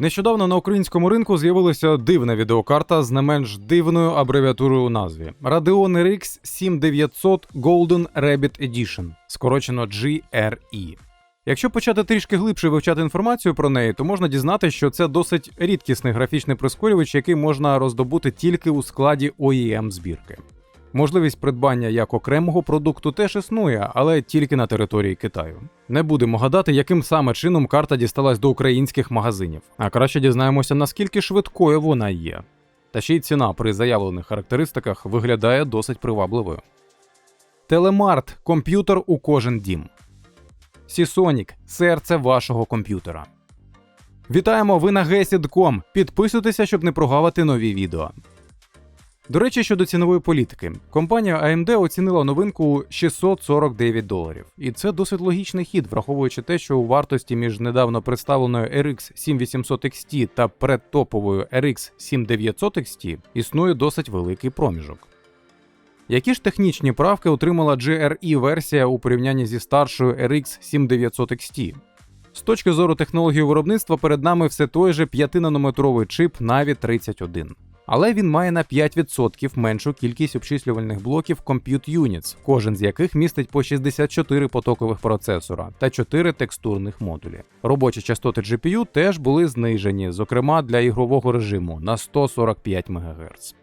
Нещодавно на українському ринку з'явилася дивна відеокарта з не менш дивною абревіатурою у назві Radeon RX 7900 Golden Rabbit Edition, скорочено GRE. Якщо почати трішки глибше вивчати інформацію про неї, то можна дізнатися, що це досить рідкісний графічний прискорювач, який можна роздобути тільки у складі OEM збірки. Можливість придбання як окремого продукту теж існує, але тільки на території Китаю. Не будемо гадати, яким саме чином карта дісталась до українських магазинів, а краще дізнаємося, наскільки швидкою вона є. Та ще й ціна при заявлених характеристиках виглядає досить привабливою. Телемарт комп'ютер у кожен дім. Сісонік серце вашого комп'ютера. Вітаємо ви на Gesid.com. Підписуйтеся, щоб не прогавити нові відео. До речі, щодо цінової політики, компанія AMD оцінила новинку 649 доларів, і це досить логічний хід, враховуючи те, що у вартості між недавно представленою RX 7800 XT та предтоповою RX 7900 XT існує досить великий проміжок. Які ж технічні правки отримала GRE версія у порівнянні зі старшою RX 7900 XT? З точки зору технології виробництва перед нами все той же 5-нанометровий чип Navi 31 але він має на 5% меншу кількість обчислювальних блоків Compute Units, кожен з яких містить по 64 потокових процесора та 4 текстурних модулі. Робочі частоти GPU теж були знижені, зокрема для ігрового режиму на 145 МГц.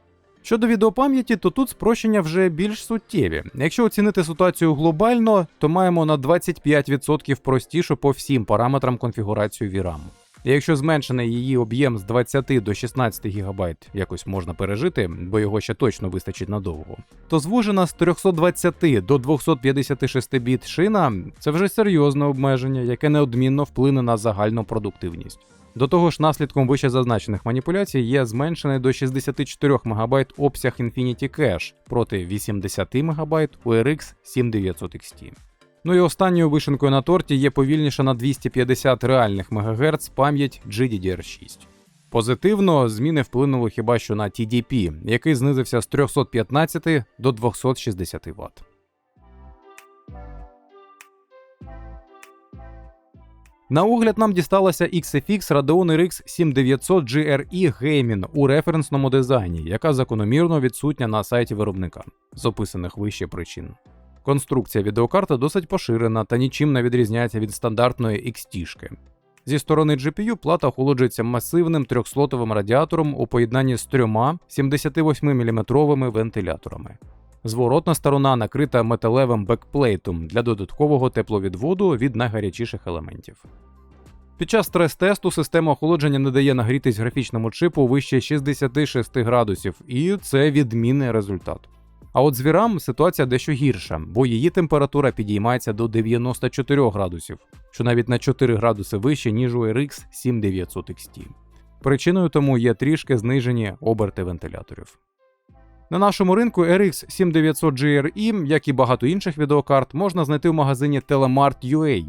Щодо відеопам'яті, то тут спрощення вже більш суттєві. Якщо оцінити ситуацію глобально, то маємо на 25% простішу по всім параметрам конфігурацію VRAM. Якщо зменшений її об'єм з 20 до 16 ГБ якось можна пережити, бо його ще точно вистачить надовго, то звужена з 320 до 256 біт шина це вже серйозне обмеження, яке неодмінно вплине на загальну продуктивність. До того ж, наслідком вище зазначених маніпуляцій є зменшений до 64 МБ обсяг Infinity Cache проти 80 МБ у RX 7900 XT. Ну і останньою вишенкою на торті є повільніша на 250 реальних МГц пам'ять GDDR6. Позитивно, зміни вплинули хіба що на TDP, який знизився з 315 до 260 Вт. На огляд нам дісталася XFX Radeon RX 7900 GRE Gaming у референсному дизайні, яка закономірно відсутня на сайті виробника з описаних вище причин. Конструкція відеокарти досить поширена та нічим не відрізняється від стандартної XT-шки. Зі сторони GPU плата охолоджується масивним 3-слотовим радіатором у поєднанні з трьома 78-мм вентиляторами. Зворотна сторона накрита металевим бекплейтом для додаткового тепловідводу від найгарячіших елементів. Під час стрес-тесту система охолодження не дає нагрітись графічному чипу вище 66 градусів, і це відмінний результат. А от з VRAM ситуація дещо гірша, бо її температура підіймається до 94 градусів, що навіть на 4 градуси вище, ніж у RX 7900 XT. Причиною тому є трішки знижені оберти вентиляторів. На нашому ринку RX 7900 GRE, як і багато інших відеокарт, можна знайти в магазині Telemart.ua.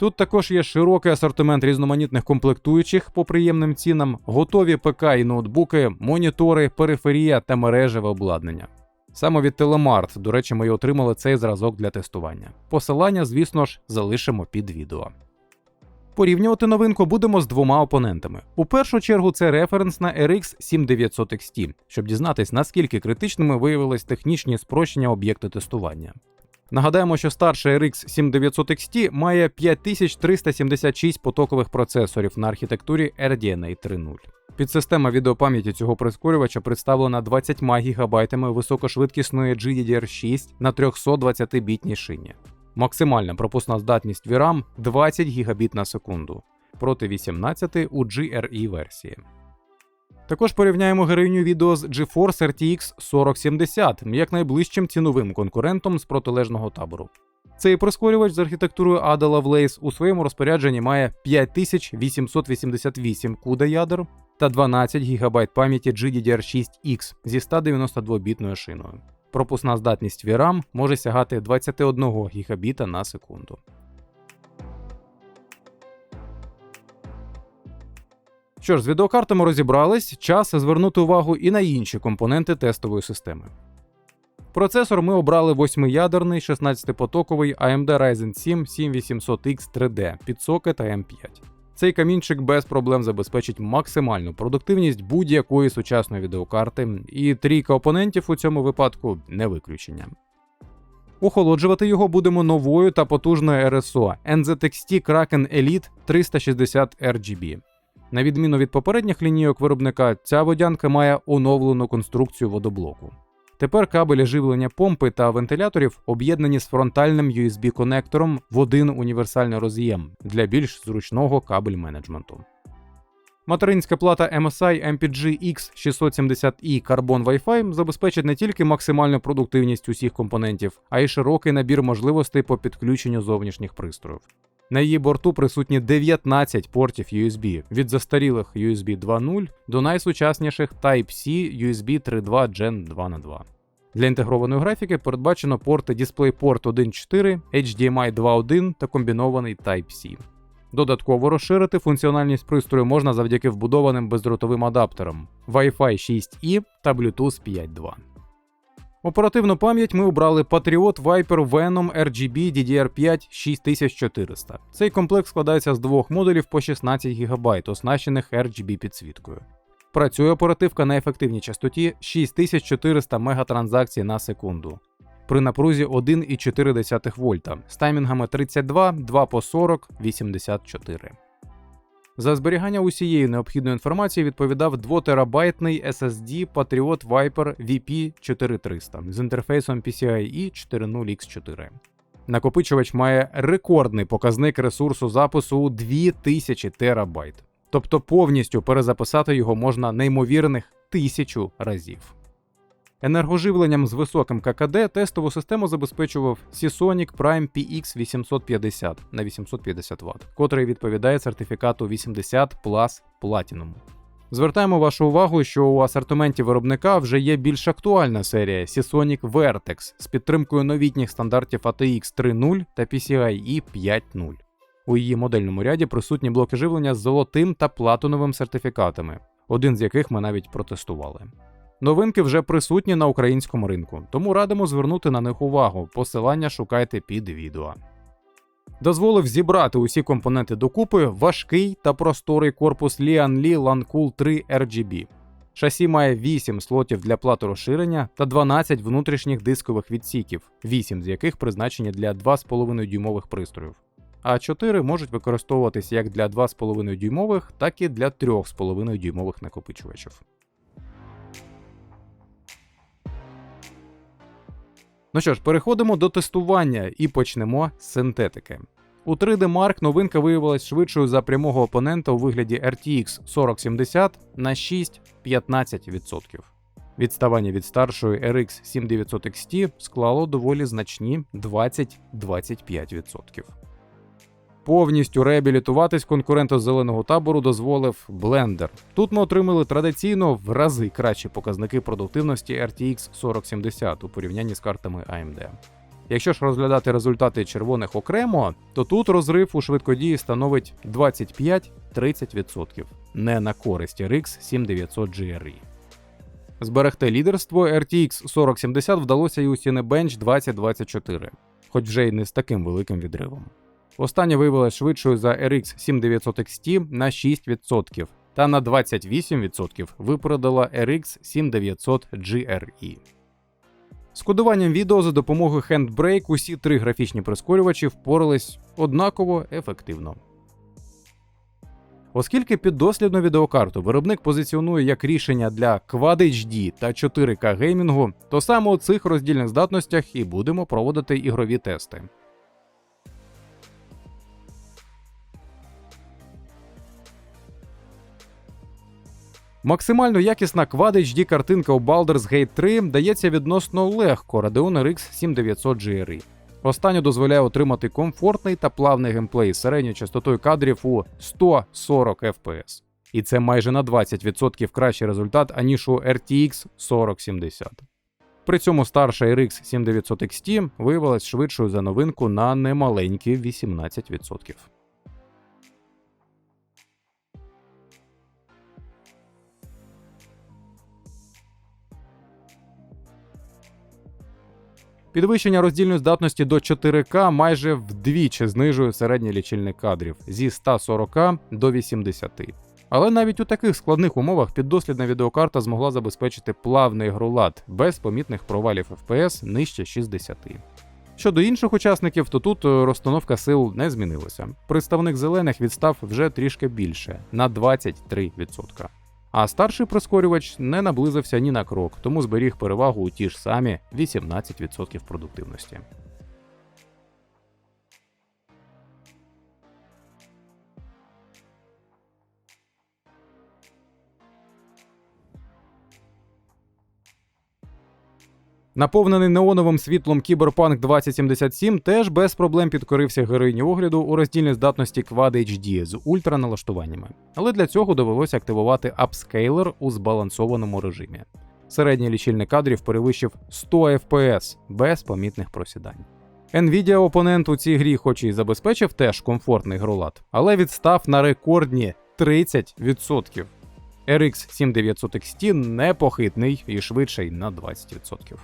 Тут також є широкий асортимент різноманітних комплектуючих по приємним цінам, готові ПК і ноутбуки, монітори, периферія та мережеве обладнання. Саме від Телемарт, до речі, ми й отримали цей зразок для тестування. Посилання, звісно ж, залишимо під відео. Порівнювати новинку будемо з двома опонентами. У першу чергу це референс на RX 7900 XT, щоб дізнатись, наскільки критичними виявились технічні спрощення об'єкти тестування. Нагадаємо, що старша RX 7900 XT має 5376 потокових процесорів на архітектурі RDNA 3.0. Підсистема відеопам'яті цього прискорювача представлена 20 ГБ високошвидкісної GDDR6 на 320-бітній шині. Максимальна пропускна здатність VRAM 20 Гбіт на секунду проти 18 у GRE версії. Також порівняємо героїню відео з GeForce RTX 4070 як найближчим ціновим конкурентом з протилежного табору. Цей прискорювач з архітектурою Ada Lovelace у своєму розпорядженні має 5888 CUDA ядер та 12 ГБ пам'яті GDDR6X зі 192-бітною шиною. Пропускна здатність VRAM може сягати 21 ГБ на секунду. Що ж, з відеокартами розібрались, час звернути увагу і на інші компоненти тестової системи. Процесор ми обрали 8-ядерний 16-потоковий AMD Ryzen 7 7800X 3D під сокет AM5. цей камінчик без проблем забезпечить максимальну продуктивність будь-якої сучасної відеокарти, і трійка опонентів у цьому випадку не виключення. Охолоджувати його будемо новою та потужною RSO NZXT Kraken Elite 360 RGB. На відміну від попередніх лінійок виробника, ця водянка має оновлену конструкцію водоблоку. Тепер кабелі живлення помпи та вентиляторів об'єднані з фронтальним USB-конектором в один універсальний роз'єм для більш зручного кабель менеджменту. Материнська плата MSI MPG X670E Carbon Wi-Fi забезпечить не тільки максимальну продуктивність усіх компонентів, а й широкий набір можливостей по підключенню зовнішніх пристроїв. На її борту присутні 19 портів USB від застарілих USB 2.0 до найсучасніших Type-C USB 3.2 Gen 2 на 2 Для інтегрованої графіки передбачено порти DisplayPort 1.4, HDMI 2.1 та комбінований Type-C. Додатково розширити функціональність пристрою можна завдяки вбудованим бездротовим адаптерам Wi-Fi 6E та Bluetooth 5.2. Оперативну пам'ять ми обрали Patriot Viper Venom RGB DDR5 6400. Цей комплект складається з двох модулів по 16 ГБ, оснащених RGB підсвіткою. Працює оперативка на ефективній частоті 6400 мегатранзакцій на секунду. При напрузі 1,4 вольта з таймінгами 32, 2 по 40, 84. За зберігання усієї необхідної інформації відповідав 2-терабайтний SSD Patriot Viper VP4300 з інтерфейсом PCIe 40X4. Накопичувач має рекордний показник ресурсу запису у 2000 терабайт. Тобто повністю перезаписати його можна неймовірних тисячу разів. Енергоживленням з високим ККД тестову систему забезпечував Seasonic Prime PX 850 на 850 Вт, котрий відповідає сертифікату 80 Plus Platinum. Звертаємо вашу увагу, що у асортименті виробника вже є більш актуальна серія Seasonic Vertex з підтримкою новітніх стандартів ATX 3.0 та PCIe 5.0. У її модельному ряді присутні блоки живлення з золотим та платиновим сертифікатами, один з яких ми навіть протестували. Новинки вже присутні на українському ринку, тому радимо звернути на них увагу. Посилання шукайте під відео. Дозволив зібрати усі компоненти докупи важкий та просторий корпус Lian Li Lancool 3 RGB. Шасі має 8 слотів для плати розширення та 12 внутрішніх дискових відсіків, 8 з яких призначені для 2,5 дюймових пристроїв. А 4 можуть використовуватися як для 2,5 дюймових, так і для 3,5 дюймових накопичувачів. Ну що ж, переходимо до тестування і почнемо з синтетики. У 3D Mark новинка виявилась швидшою за прямого опонента у вигляді RTX 4070 на 6-15%. Відставання від старшої RX 7900 XT склало доволі значні 20-25%. Повністю реабілітуватись конкуренту зеленого табору дозволив Blender. Тут ми отримали традиційно в рази кращі показники продуктивності RTX 4070 у порівнянні з картами AMD. Якщо ж розглядати результати червоних окремо, то тут розрив у швидкодії становить 25-30%, не на користь RX 7900 GRE. Зберегти лідерство RTX 4070 вдалося і у Cinebench 2024, хоч вже й не з таким великим відривом. Остання виявилася швидшою за RX 7900 XT на 6% та на 28% випередила RX 7900 GRE. З кодуванням відео за допомогою Handbrake усі три графічні прискорювачі впорались однаково ефективно. Оскільки піддослідну відеокарту виробник позиціонує як рішення для Quad HD та 4К геймінгу, то саме у цих роздільних здатностях і будемо проводити ігрові тести. Максимально якісна Quad HD картинка у Baldur's Gate 3 дається відносно легко Radeon RX 7900 GRE. Останню дозволяє отримати комфортний та плавний геймплей з середньою частотою кадрів у 140 FPS. І це майже на 20% кращий результат, аніж у RTX 4070. При цьому старша RX 7900 XT виявилась швидшою за новинку на немаленькі 18%. Підвищення роздільної здатності до 4К майже вдвічі знижує середній лічильник кадрів зі 140 до 80. Але навіть у таких складних умовах піддослідна відеокарта змогла забезпечити плавний ігролад без помітних провалів FPS нижче 60. Щодо інших учасників, то тут е, розстановка сил не змінилася. Представник зелених відстав вже трішки більше на 23%. А старший прискорювач не наблизився ні на крок, тому зберіг перевагу у ті ж самі 18% продуктивності. Наповнений неоновим світлом Cyberpunk 2077 теж без проблем підкорився героїні огляду у роздільній здатності Quad HD з ультраналаштуваннями. Але для цього довелося активувати апскейлер у збалансованому режимі. Середній лічильник кадрів перевищив 100 FPS без помітних просідань. Nvidia опонент у цій грі, хоч і забезпечив теж комфортний гролад, але відстав на рекордні 30%. RX 7900 XT непохитний і швидший на 20%.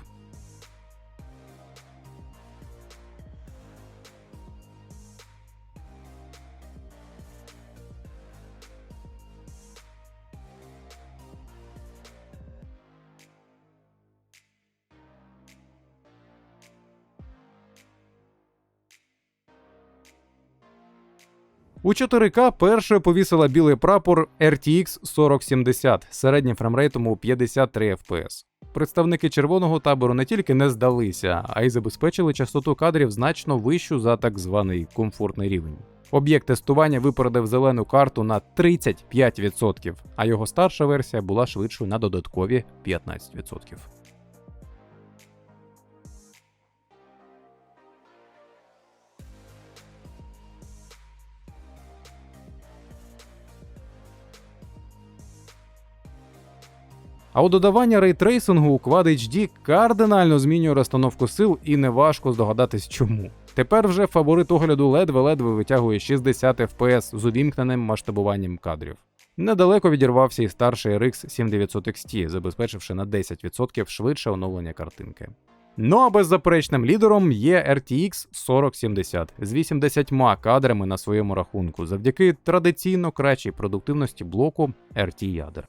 У 4К першою повісила білий прапор RTX 4070 з середнім фреймрейтом у 53 FPS. Представники червоного табору не тільки не здалися, а й забезпечили частоту кадрів значно вищу за так званий комфортний рівень. Об'єкт тестування випередив зелену карту на 35%, а його старша версія була швидшою на додаткові 15%. А у додавання рейтрейсингу у Quad HD кардинально змінює розстановку сил і неважко здогадатись чому. Тепер вже фаворит огляду ледве-ледве витягує 60 FPS з увімкненим масштабуванням кадрів. Недалеко відірвався і старший RX 7900 XT, забезпечивши на 10% швидше оновлення картинки. Ну а беззаперечним лідером є RTX 4070 з 80 кадрами на своєму рахунку завдяки традиційно кращій продуктивності блоку RT ядер.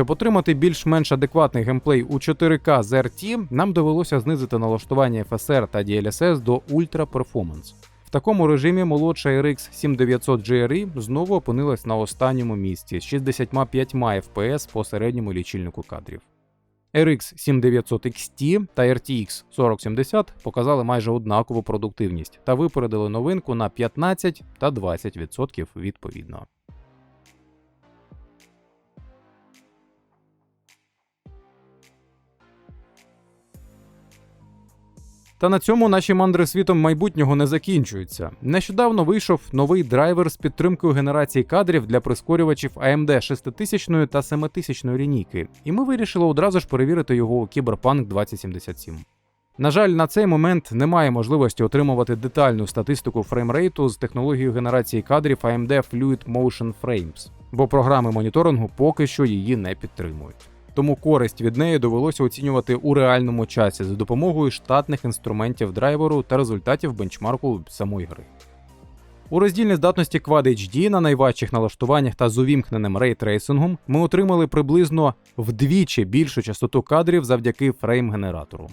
Щоб отримати більш-менш адекватний геймплей у 4К з RT, нам довелося знизити налаштування FSR та DLSS до Ultra Performance. В такому режимі молодша RX 7900 GRE знову опинилась на останньому місці з 65 FPS по середньому лічильнику кадрів. RX 7900 XT та RTX 4070 показали майже однакову продуктивність та випередили новинку на 15 та 20% відповідно. Та на цьому наші мандри світом майбутнього не закінчуються. Нещодавно вийшов новий драйвер з підтримкою генерації кадрів для прискорювачів AMD 6000 та 7000 лінійки, і ми вирішили одразу ж перевірити його у Cyberpunk 2077. На жаль, на цей момент немає можливості отримувати детальну статистику фреймрейту з технологією генерації кадрів AMD Fluid Motion Frames, бо програми моніторингу поки що її не підтримують тому користь від неї довелося оцінювати у реальному часі за допомогою штатних інструментів драйверу та результатів бенчмарку самої гри. У роздільній здатності Quad HD на найважчих налаштуваннях та з увімкненим рейтрейсингом ми отримали приблизно вдвічі більшу частоту кадрів завдяки фрейм-генератору.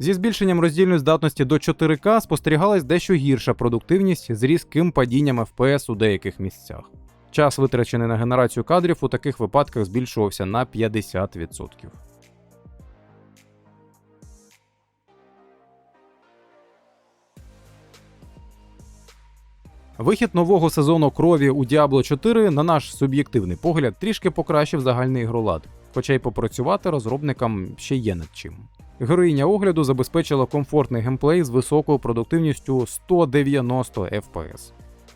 Зі збільшенням роздільної здатності до 4К спостерігалась дещо гірша продуктивність з різким падінням FPS у деяких місцях. Час, витрачений на генерацію кадрів, у таких випадках збільшувався на 50%. Вихід нового сезону крові у Diablo 4, на наш суб'єктивний погляд, трішки покращив загальний ігролад, хоча й попрацювати розробникам ще є над чим. Героїня огляду забезпечила комфортний геймплей з високою продуктивністю 190 FPS.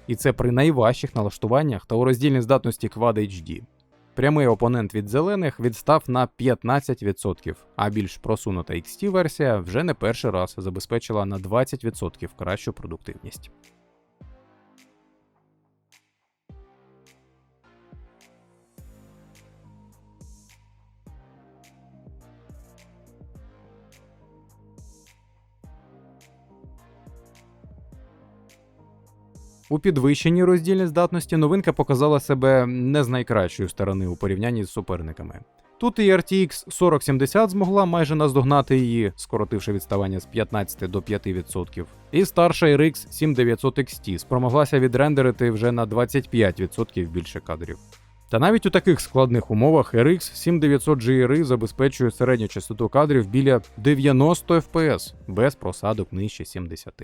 І це при найважчих налаштуваннях та у роздільній здатності Quad HD. Прямий опонент від зелених відстав на 15%, а більш просунута XT версія вже не перший раз забезпечила на 20% кращу продуктивність. У підвищеній роздільній здатності новинка показала себе не з найкращої сторони у порівнянні з суперниками. Тут і RTX 4070 змогла майже наздогнати її, скоротивши відставання з 15 до 5%. І старша RX 7900 XT спромоглася відрендерити вже на 25% більше кадрів. Та навіть у таких складних умовах RX 7900 GRI забезпечує середню частоту кадрів біля 90 FPS без просадок нижче 70.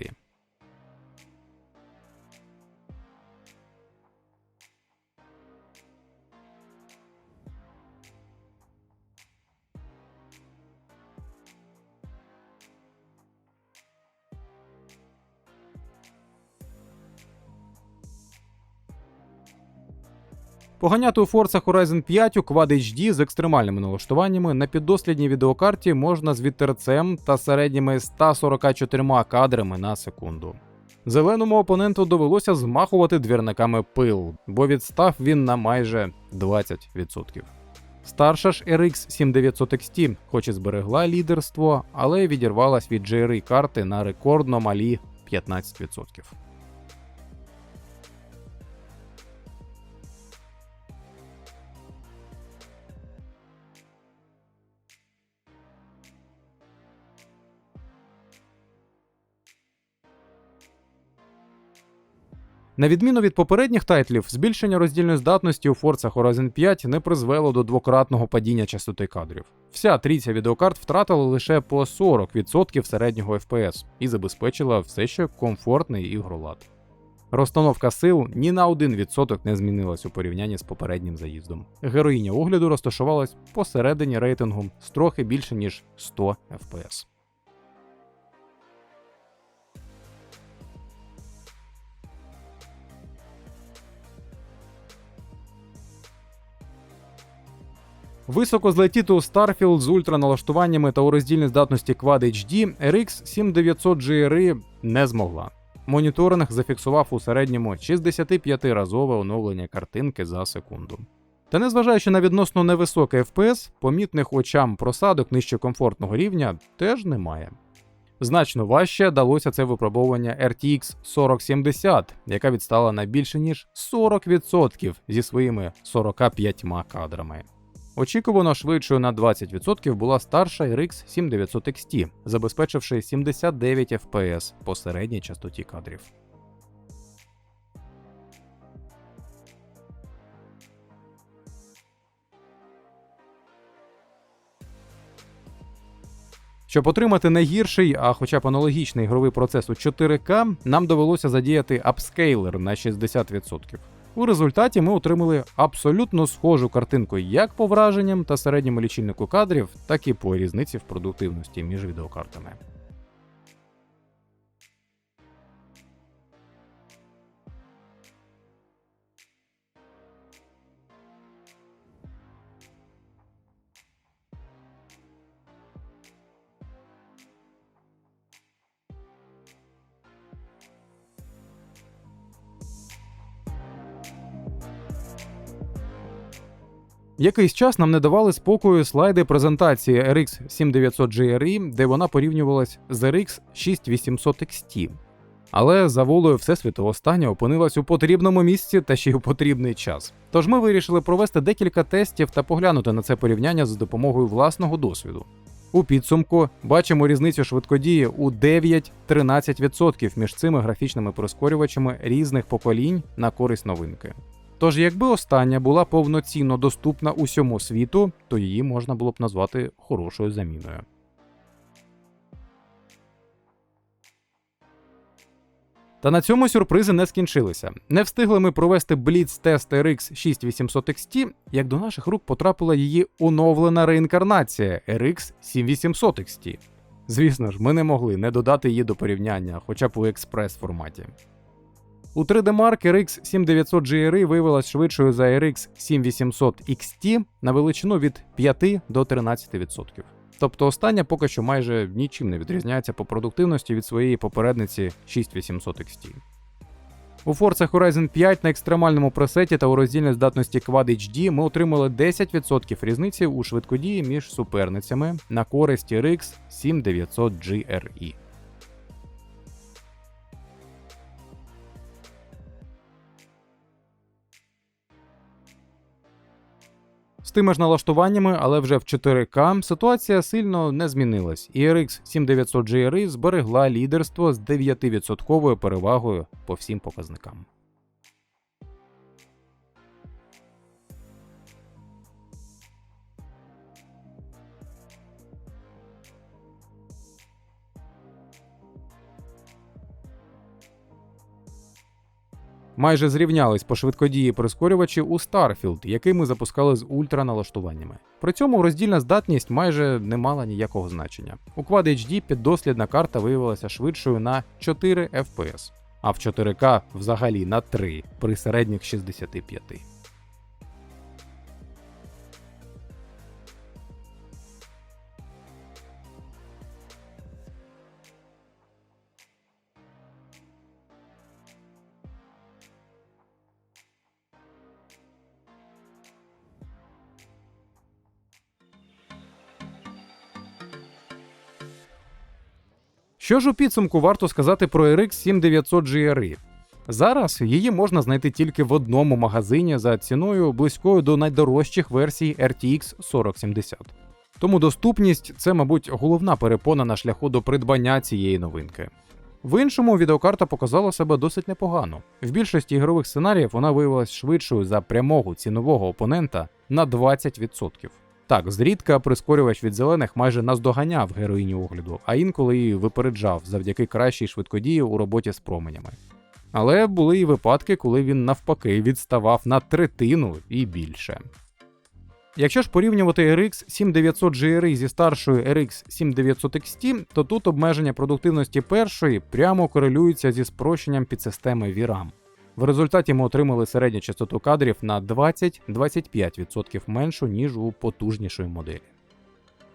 Поганяти у Forza Horizon 5 у Quad HD з екстремальними налаштуваннями на піддослідній відеокарті можна з вітерцем та середніми 144 кадрами на секунду. Зеленому опоненту довелося змахувати двірниками пил, бо відстав він на майже 20%. Старша ж RX 7900 XT, хоч і зберегла лідерство, але відірвалась від GRI карти на рекордно малі 15%. На відміну від попередніх тайтлів, збільшення роздільної здатності у Forza Horizon 5 не призвело до двократного падіння частоти кадрів. Вся трійця відеокарт втратила лише по 40% середнього FPS і забезпечила все ще комфортний ігролад. Розстановка сил ні на 1% не змінилась у порівнянні з попереднім заїздом. Героїня огляду розташувалась посередині рейтингу з трохи більше ніж 100 FPS. Високо злетіти у Starfield з ультраналаштуваннями та у роздільній здатності Quad HD RX 7900 GRI не змогла. Моніторинг зафіксував у середньому 65-разове оновлення картинки за секунду. Та незважаючи на відносно невисокий FPS, помітних очам просадок нижче комфортного рівня теж немає. Значно важче далося це випробовування RTX 4070, яка відстала на більше ніж 40% зі своїми 45 кадрами. Очікувано швидшою на 20% була старша RX 7900 XT, забезпечивши 79 FPS по середній частоті кадрів. Щоб отримати найгірший, а хоча б аналогічний ігровий процес у 4К, нам довелося задіяти апскейлер на 60%. У результаті ми отримали абсолютно схожу картинку як по враженням та середньому лічильнику кадрів, так і по різниці в продуктивності між відеокартами. Якийсь час нам не давали спокою слайди презентації RX 7900 GRE, де вона порівнювалась з RX 6800 XT. Але за волею Всесвітового станя опинилась у потрібному місці та ще й у потрібний час. Тож ми вирішили провести декілька тестів та поглянути на це порівняння за допомогою власного досвіду. У підсумку бачимо різницю швидкодії у 9-13% між цими графічними прискорювачами різних поколінь на користь новинки. Тож, якби остання була повноцінно доступна усьому світу, то її можна було б назвати хорошою заміною. Та на цьому сюрпризи не скінчилися. Не встигли ми провести бліц-тест RX 6800 XT, як до наших рук потрапила її оновлена реінкарнація RX 7800 XT. Звісно ж, ми не могли не додати її до порівняння, хоча б у експрес форматі. У 3D Mark RX 7900 GRI виявилась швидшою за RX 7800 XT на величину від 5 до 13%. Тобто остання поки що майже нічим не відрізняється по продуктивності від своєї попередниці 6800 XT. У Forza Horizon 5 на екстремальному пресеті та у роздільній здатності Quad HD ми отримали 10% різниці у швидкодії між суперницями на користь RX 7900 GRE. З тими ж налаштуваннями, але вже в 4К, ситуація сильно не змінилась, і RX 7900 GRI зберегла лідерство з 9% перевагою по всім показникам. Майже зрівнялись по швидкодії прискорювачі у Starfield, який ми запускали з ультраналаштуваннями. При цьому роздільна здатність майже не мала ніякого значення. У Quad HD піддослідна карта виявилася швидшою на 4 FPS, а в 4К взагалі на 3 при середніх 65. Що ж у підсумку варто сказати про RX 7900 GRE? Зараз її можна знайти тільки в одному магазині за ціною близькою до найдорожчих версій RTX 4070. Тому доступність це, мабуть, головна перепона на шляху до придбання цієї новинки. В іншому відеокарта показала себе досить непогано. В більшості ігрових сценаріїв вона виявилась швидшою за прямого цінового опонента на 20%. Так, зрідка прискорювач від зелених майже наздоганяв героїні огляду, а інколи її випереджав завдяки кращій швидкодії у роботі з променями. Але були і випадки, коли він навпаки відставав на третину і більше. Якщо ж порівнювати RX 7900 GRE зі старшою RX 7900 XT, то тут обмеження продуктивності першої прямо корелюються зі спрощенням підсистеми VRAM. В результаті ми отримали середню частоту кадрів на 20-25% меншу, ніж у потужнішої моделі.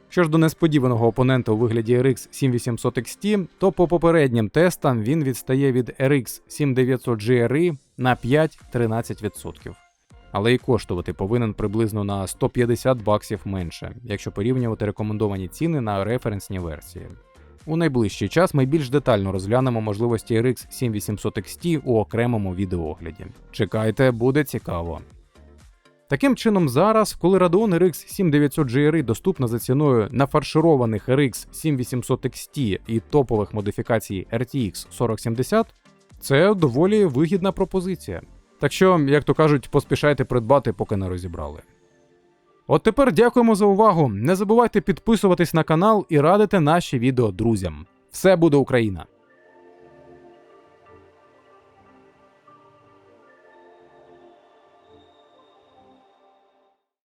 Що ж до несподіваного опонента у вигляді RX 7800 XT, то по попереднім тестам він відстає від RX 7900 GRE на 5-13%. Але і коштувати повинен приблизно на 150 баксів менше, якщо порівнювати рекомендовані ціни на референсні версії. У найближчий час ми більш детально розглянемо можливості RX 7800 XT у окремому відеоогляді. Чекайте, буде цікаво. Таким чином, зараз, коли Radeon RX 7900 GRE доступна за ціною нафаршированих RX 7800 XT і топових модифікацій RTX 4070, це доволі вигідна пропозиція. Так що, як то кажуть, поспішайте придбати, поки не розібрали. От тепер дякуємо за увагу. Не забувайте підписуватись на канал і радити наші відео друзям. Все буде Україна!